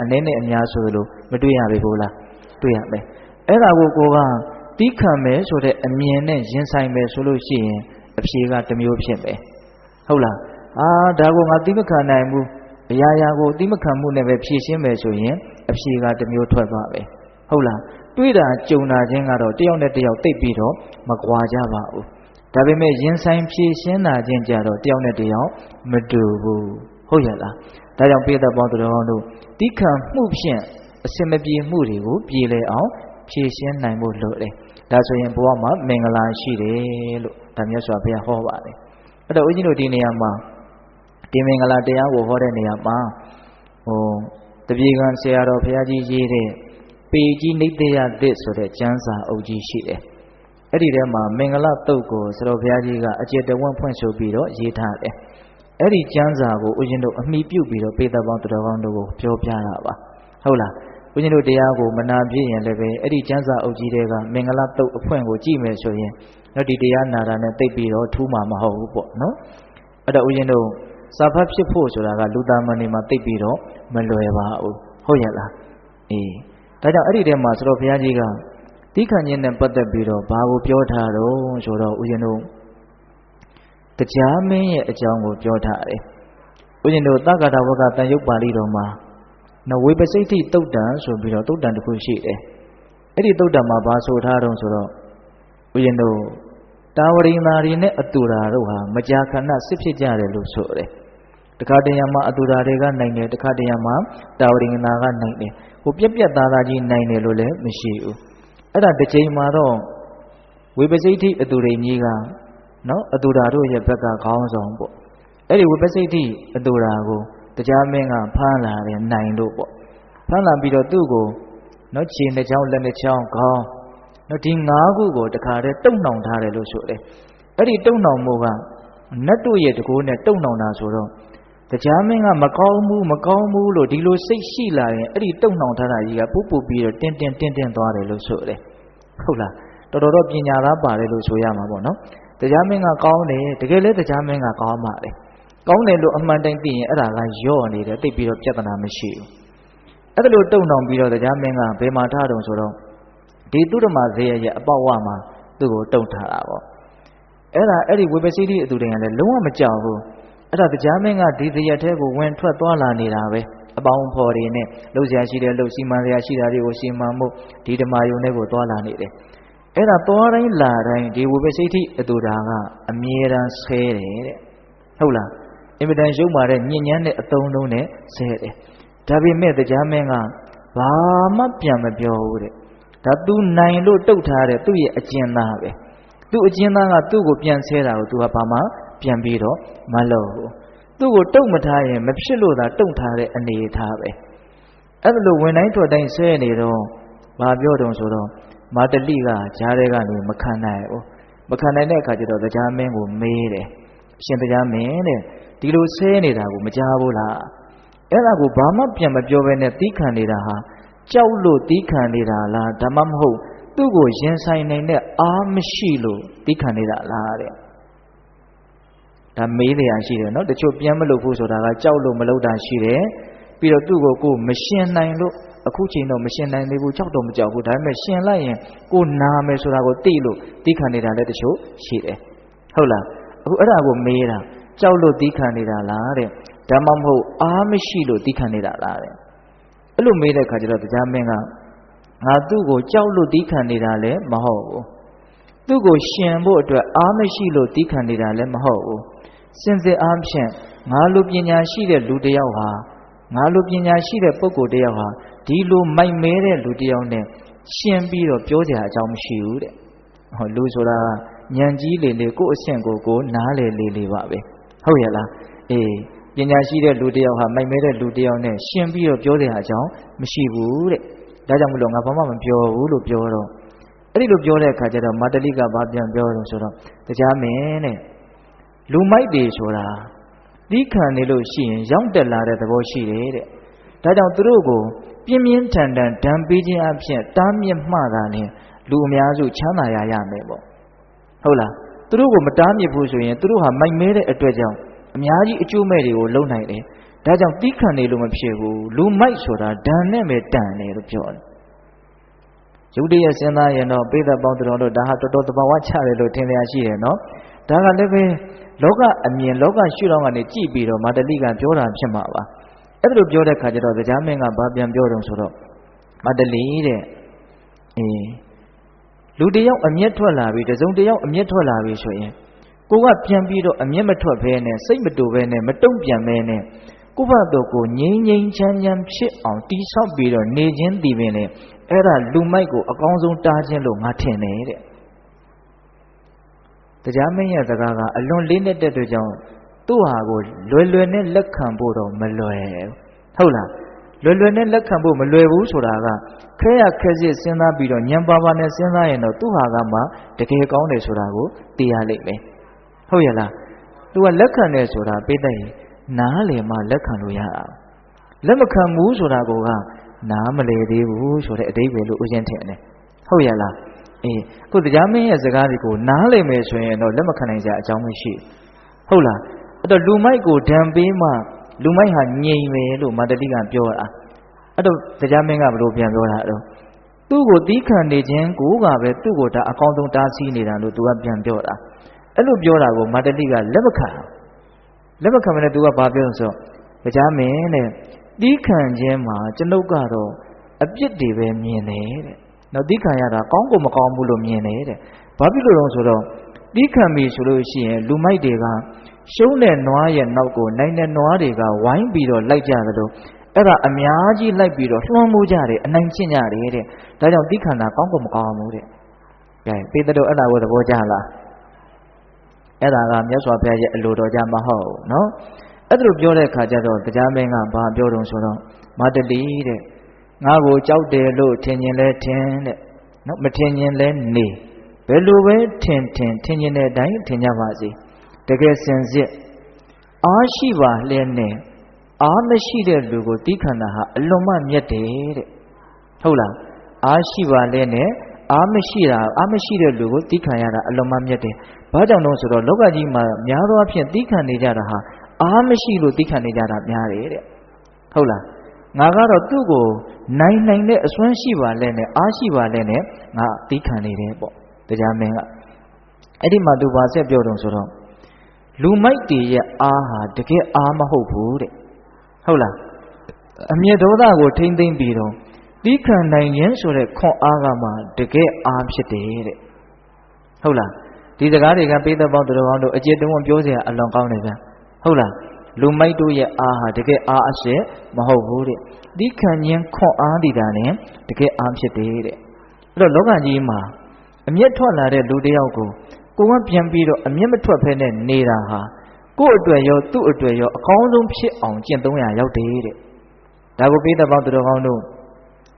အနည်းနဲ့အများဆိုလို့မတွေ့ရပေဘူးလားတွေ့ရမယ်အဲ့ဒါကိုကိုကတီးခံမယ်ဆိုတဲ့အမြင်နဲ့ရင်ဆိုင်မယ်ဆိုလို့ရှိရင်အဖြေကတစ်မျိုးဖြစ်မယ်ဟုတ်လားအာဒါကိုငါတီးမခံနိုင်ဘူးအရာရာကိုတီးမခံမှုနဲ့ပဲဖြည့်ရှင်းမယ်ဆိုရင်အဖြေကတစ်မျိုးထွက်သွားပဲဟုတ်လားတွေးတာကြုံတာချင်းကတော့တယောက်နဲ့တယောက်တိတ်ပြီးတော့မကွာကြပါဘူးဒါပေမဲ့ရင်ဆိုင်ဖြည့်ရှင်းတာချင်းကြတော့တယောက်နဲ့တယောက်မတူဘူး ဟုတ်ရဲ့လားဒါကြောင့်ပိဿပေါင်းသူတော်တို့တိခံမှုဖြင့်အစင်မပြေမှုတွေကိုပြေလည်အောင်ဖြည့်ရှင်းနိုင်ဖို့လိုတယ်ဒါဆိုရင်ဘဝမှာမင်္ဂလာရှိတယ်လို့ဒါမြတ်စွာဘုရားဟောပါတယ်အဲ့တော့ဦးဇင်းတို့ဒီနေရာမှာဒီမင်္ဂလာတရားကိုဟောတဲ့နေရာမှာဟိုတပြေကံဆရာတော်ဘုရားကြီးရေးတဲ့ပေကြီးနိတ္တယသစ်ဆိုတဲ့ကျမ်းစာအုပ်ကြီးရှိတယ်အဲ့ဒီထဲမှာမင်္ဂလာတုတ်ကိုဆရာတော်ဘုရားကြီးကအကျေတဝန့်ဖွင့်ဆိုပြီးတော့ရေးထားတယ် အဲ့ဒီကျမ်းစာကိုဦးဇင်းတို့အမိပြုပြီးတော့ပေသက်ပေါင်းတော်ကောင်းတို့ကိုပြောပြတာပါဟုတ်လားဦးဇင်းတို့တရားကိုမနာပြည့်ရင်လည်းပဲအဲ့ဒီကျမ်းစာအုပ်ကြီးတွေကမင်္ဂလာတုတ်အဖွင့်ကိုကြည့်မယ်ဆိုရင်တော့ဒီတရားနာတာနဲ့တိတ်ပြီးတော့ထူးမှာမဟုတ်ဘူးပေါ့နော်အဲ့တော့ဦးဇင်းတို့စာဖတ်ဖြစ်ဖို့ဆိုတာကလူသားမဏ္ဍိမှာတိတ်ပြီးတော့မလွယ်ပါဘူးဟုတ်ရဲ့လားအေးဒါကြောင့်အဲ့ဒီထဲမှာဆိုတော့ဘုရားကြီးကတိခဏ်ချင်းနဲ့ပတ်သက်ပြီးတော့ဘာကိုပြောထားတော့ဆိုတော့ဦးဇင်းတို့ တရားမင်းရဲ့အကြောင်းကိုပြောထားတယ်။ဦးဇင်းတို့သက္ကတာဝကတန်ရုပ်ပါဠိတော်မှာနဝေပစိတ်တိတုတ်တံဆိုပြီးတော့တုတ်တံတစ်ခုရှိတယ်။အဲ့ဒီတုတ်တံမှာဘာဆိုထားတော့ဆိုတော့ဦးဇင်းတို့တာဝရိနာရီနဲ့အတူတာတို့ဟာမကြာခဏစစ်ဖြစ်ကြတယ်လို့ဆိုတယ်။တခါတရံမှာအတူတာတွေကနိုင်တယ်တခါတရံမှာတာဝရိနာကနိုင်တယ်။ဟိုပြက်ပြက်သားသားကြီးနိုင်တယ်လို့လည်းမရှိဘူး။အဲ့ဒါတစ်ချိန်မှာတော့ဝေပစိတ်တိအတူရိကြီးက နော်အတူတာတို့ရဲ့ဘက်ကခေါင်းဆောင်ပေါ့အဲ့ဒီဝိပစိတ်တိအတူတာကိုတရားမင်းကဖမ်းလာတယ်နိုင်လို့ပေါ့ဖမ်းလာပြီးတော့သူ့ကိုနော်ခြေနှစ်ချောင်းလက်နှစ်ချောင်းခေါင်းနော်ဒီ၅ခုကိုတခါတည်းတုံနှောင်ထားတယ်လို့ဆိုတယ်အဲ့ဒီတုံနှောင်မှုကနတ်တို့ရဲ့တကိုးနဲ့တုံနှောင်တာဆိုတော့တရားမင်းကမကောင်းဘူးမကောင်းဘူးလို့ဒီလိုစိတ်ရှိလာရင်အဲ့ဒီတုံနှောင်ထားတာကြီးကပူပူပြီးတော့တင်းတင်းတင်းတင်းသွားတယ်လို့ဆိုတယ်ဟုတ်လားတော်တော်တော့ပညာသားပါတယ်လို့ဆိုရမှာပေါ့နော် တရားမင်းကကောင်းတယ်တကယ်လဲတရားမင်းကကောင်းပါလေကောင်းတယ်လို့အမှန်တိုင်းသိရင်အဲ့ဒါကယော့နေတယ်သိပြီးတော့ပြဿနာမရှိဘူးအဲ့ဒါလို့တုံတောင်ပြီးတော့တရားမင်းကဘယ်မှာထားတုံဆိုတော့ဒီသူဓမ္မဇေယရဲ့အပေါက်ဝမှာသူ့ကိုတုံထားတာပေါ့အဲ့ဒါအဲ့ဒီဝေပစီတိအတူတည်းကလည်းလုံးဝမကြောက်ဘူးအဲ့ဒါတရားမင်းကဒီဇေယထဲကိုဝင်ထွက်သွားလာနေတာပဲအပေါင်းဖော်တွေနဲ့လှုပ်ရှားရှိတယ်လှုပ်စီမံရရှိတာတွေကိုစီမံမှုဒီဓမ္မယုံတွေကိုသွားလာနေတယ် အဲ့ဒါသွားတိုင်းလာတိုင်းဒီဝိပစိတ်အတူတာကအမြဲတမ်းဆဲတယ်တဲ့ဟုတ်လားအင်မတန်ရုပ်မာတဲ့ညဉ့်ညမ်းတဲ့အတုံးလုံးနဲ့ဆဲတယ်ဒါပေမဲ့တရားမင်းကဘာမှပြန်မပြောဘူးတဲ့ဒါသူနိုင်လို့တုတ်ထားတဲ့သူ့ရဲ့အကျဉ်းသားပဲသူ့အကျဉ်းသားကသူ့ကိုပြန်ဆဲတာကိုသူကဘာမှပြန်ပြီးတော့မလုပ်ဘူးသူ့ကိုတုတ်မထားရင်မဖြစ်လို့သာတုတ်ထားတဲ့အနေထားပဲအဲ့ဒါလိုဝင်တိုင်းထွက်တိုင်းဆဲနေတော့ဘာပြောတုံဆိုတော့ မာတလိကဂျားတဲ့ကနေမခံနိုင်ဘူးမခံနိုင်တဲ့အခါကျတော့တရားမင်းကိုမေးတယ်အရှင်တရားမင်းတဲ့ဒီလိုဆဲနေတာကိုမကြားဘူးလားအဲ့ဒါကိုဘာမှပြန်မပြောဘဲနဲ့တီးခံနေတာဟာကြောက်လို့တီးခံနေတာလားဒါမှမဟုတ်သူ့ကိုရင်ဆိုင်နိုင်တဲ့အားမရှိလို့တီးခံနေတာလားတဲ့ဒါမေးတယ်ရှိတယ်နော်တချို့ပြန်မလုပ်ဘူးဆိုတာကကြောက်လို့မလုပ်တာရှိတယ်ပြီးတော့သူ့ကိုကိုမရှင်နိုင်လို့ အခုချိန်တော့မရှင်နိုင်သေးဘူးကြောက်တော့မကြောက်ဘူးဒါပေမဲ့ရှင်လိုက်ရင်ကိုနာမယ်ဆိုတာကိုသိလို့သိခံနေတာလည်းတချို့ရှိတယ်ဟုတ်လားအခုအဲ့ဒါကိုမေးတာကြောက်လို့သိခံနေတာလားတဲ့ဒါမှမဟုတ်အားမရှိလို့သိခံနေတာလားတဲ့အဲ့လိုမေးတဲ့ခါကျတော့တရားမင်းကငါသူ့ကိုကြောက်လို့သိခံနေတာလည်းမဟုတ်ဘူးသူ့ကိုရှင်ဖို့အတွက်အားမရှိလို့သိခံနေတာလည်းမဟုတ်ဘူးစင်စစ်အားဖြင့်ငါလူပညာရှိတဲ့လူတစ်ယောက်ဟာ ငါလိုပညာရှိတဲ့ပုဂ္ဂိုလ်တယောက်ဟာဒီလိုမိုက်မဲတဲ့လူတယောက်နဲ့ရှင်းပြီးတော့ပြောကြအကြောင်းမရှိဘူးတဲ့ဟောလူဆိုတာညံကြီးလေလေကိုယ့်အဆင့်ကိုကိုနားလေလေလေပါပဲဟုတ်ရဲ့လားအေးပညာရှိတဲ့လူတယောက်ဟာမိုက်မဲတဲ့လူတယောက်နဲ့ရှင်းပြီးတော့ပြောကြအကြောင်းမရှိဘူးတဲ့ဒါကြောင့်မလို့ငါဘာမှမပြောဘူးလို့ပြောတော့အဲ့ဒီလိုပြောတဲ့အခါကျတော့မာတလိကဘာပြန်ပြောတော့ဆိုတော့တရားမင်းတဲ့လူမိုက်တွေဆိုတာ သီးခံနေလို့ရှိရင်ရောက်တက်လာတဲ့သဘောရှိတယ်တဲ့ဒါကြောင့်သူတို့ကိုပြင်းပြင်းထန်ထန်ဒဏ်ပေးခြင်းအဖြစ်တားမြစ်မှတာနဲ့လူအများစုချမ်းသာရရမယ်ပေါ့ဟုတ်လားသူတို့ကိုမတားမြစ်ဘူးဆိုရင်သူတို့ဟာမိုက်မဲတဲ့အတွက်ကြောင့်အများကြီးအကျိုးမဲ့တွေကိုလုံနိုင်တယ်ဒါကြောင့်တီးခံနေလို့မဖြစ်ဘူးလူမိုက်ဆိုတာဓာန်နဲ့ပဲတန်တယ်လို့ပြောတယ်ယုတ်တရစဉ်းစားရင်တော့ပိဿပေါင်းတော်တို့ဒါဟာတော်တော်တဘာဝချတယ်လို့ထင်လျာရှိတယ်နော် ဒါကလည်းပဲလောကအမြင်လောကရှုထောင့်ကနေကြည့်ပြီးတော့မာတလိကပြောတာဖြစ်မှာပါအဲ့ဒါလိုပြောတဲ့ခါကျတော့တရားမင်းကဘာပြန်ပြောတော့ဆိုတော့မာတလိတဲ့အေးလူတယောက်အမျက်ထွက်လာပြီတစုံတယောက်အမျက်ထွက်လာပြီဆိုရင်ကိုကပြန်ပြီးတော့အမျက်မထွက်ဘဲနဲ့စိတ်မတူဘဲနဲ့မတုံ့ပြန်ဘဲနဲ့ကိုယ့်ဘတော်ကိုငြိမ်းငြိမ်းချမ်းချမ်းဖြစ်အောင်တိဆောက်ပြီးတော့နေခြင်းတည်ပင်လေအဲ့ဒါလူမိုက်ကိုအကောင်းဆုံးတားခြင်းလို့ငါထင်တယ်တဲ့ တရားမင်းရဲ့စကားကအလွန်လေးနက်တဲ့အတွက်ကြောင့်သူ့ဟာကိုလွယ်လွယ်နဲ့လက်ခံဖို့တော့မလွယ်ဟုတ်လားလွယ်လွယ်နဲ့လက်ခံဖို့မလွယ်ဘူးဆိုတာကခဲရခဲစစ်စဉ်းစားပြီးတော့ညံပါပါနဲ့စဉ်းစားရင်တော့သူ့ဟာကမှတကယ်ကောင်းတယ်ဆိုတာကိုသိရလိမ့်မယ်ဟုတ်ရဲ့လားသူကလက်ခံတယ်ဆိုတာပြတဲ့ရင်နားလေမှလက်ခံလို့ရတာလက်မခံဘူးဆိုတာကနားမလေသေးဘူးဆိုတဲ့အတိတ်ပဲလို့ဥစဉ်ထင်တယ်ဟုတ်ရဲ့လား အေးခုတရားမင်းရဲ့စကားတွေကိုနားလည်မယ်ဆိုရင်တော့လက်မခံနိုင်ကြအကြောင်းမရှိဟုတ်လားအဲ့တော့လူမိုက်ကိုဒံပေးမှလူမိုက်ဟာငြိမ်မယ်လို့မန္တလိကပြောတာအဲ့တော့တရားမင်းကဘလို့ပြန်ပြောတာတော့သူ့ကိုသီးခံနေခြင်းကိုကပဲသူ့ကိုဒါအကောင်းဆုံးတားဆီးနေတာလို့သူကပြန်ပြောတာအဲ့လိုပြောတာကိုမန္တလိကလက်မခံလက်မခံမနဲ့သူကဘာပြောဆိုတရားမင်းတဲ့သီးခံခြင်းမှာကျွန်ုပ်ကတော့အပြစ်တွေပဲမြင်တယ်တဲ့ နော်သီးခံရတာကောင်းကိုမကောင်းဘူးလို့မြင်တယ်တဲ့ဘာဖြစ်လို့လဲဆိုတော့သီးခံပြီဆိုလို့ရှိရင်လူမိုက်တွေကရှုံးတဲ့နွားရဲ့နောက်ကိုနိုင်တဲ့နွားတွေကဝိုင်းပြီးတော့လိုက်ကြသလိုအဲ့ဒါအများကြီးလိုက်ပြီးတော့လွှမ်းမိုးကြတယ်အနိုင်ကျင့်ကြတယ်တဲ့ဒါကြောင့်သီးခံတာကောင်းကိုမကောင်းဘူးတဲ့ကဲပေတတော်အဲ့ဒါကိုသဘောကျလားအဲ့ဒါကမြတ်စွာဘုရားရဲ့အလိုတော်ကြမဟုတ်နော်အဲ့ဒါလိုပြောတဲ့အခါကျတော့တရားမင်းကဘာပြောတုံဆိုတော့မတတိတဲ့ ငါကိုကြောက်တယ်လို့ထင်ရင်လဲထင်တဲ့နော်မထင်ရင်လဲနေဘယ်လိုပဲထင်ထင်ထင်ရင်တဲ့အတိုင်းထင်ကြပါစေတကယ်စင်စစ်အားရှိပါလျက်နဲ့အားမရှိတဲ့လူကိုတီးခန္ဓာဟာအလွန်မှမြတ်တယ်တဲ့ဟုတ်လားအားရှိပါလျက်နဲ့အားမရှိတာအားမရှိတဲ့လူကိုတီးခံရတာအလွန်မှမြတ်တယ်ဘာကြောင့်လဲဆိုတော့လောကကြီးမှာများသောအားဖြင့်တီးခံနေကြတာဟာအားမရှိလို့တီးခံနေကြတာများတယ်တဲ့ဟုတ်လား ငါကတော့သူ့ကိုနိုင်နိုင်တဲ့အစွမ်းရှိပါလဲနဲ့အားရှိပါလဲနဲ့ငါတီးခံနေတယ်ပေါ့တရားမင်းကအဲ့ဒီမှာသူဘာဆက်ပြောတုံဆိုတော့လူမိုက်တီရဲ့အားဟာတကယ်အားမဟုတ်ဘူးတဲ့ဟုတ်လားအမျက်ဒေါသကိုထိမ့်သိမ့်ပြီးတော့တီးခံနိုင်ရင်ဆိုတဲ့ခွန်အားကမှတကယ်အားဖြစ်တယ်တဲ့ဟုတ်လားဒီစကားတွေကပေးသက်ပေါင်းသူတော်ကောင်းတို့အကျေတုံးပြောစရာအလွန်ကောင်းတယ်ဗျဟုတ်လား လူမိုက်တို့ရဲ့အားဟာတကယ်အားအစစ်မဟုတ်ဘူးတဲ့ဒီခံခြင်းခွန်အားဒီတာနဲ့တကယ်အားဖြစ်တယ်တဲ့အဲ့တော့လောကကြီးမှာအမျက်ထွက်လာတဲ့လူတယောက်ကိုကိုကပြန်ပြီးတော့အမျက်မထွက်ဖဲနဲ့နေတာဟာကို့အတွက်ရောသူ့အတွက်ရောအကောင်းဆုံးဖြစ်အောင်ကျင့်သုံးရရောက်တယ်တဲ့ဒါကိုပေးတဲ့ပေါင်းသူတော်ကောင်းတို့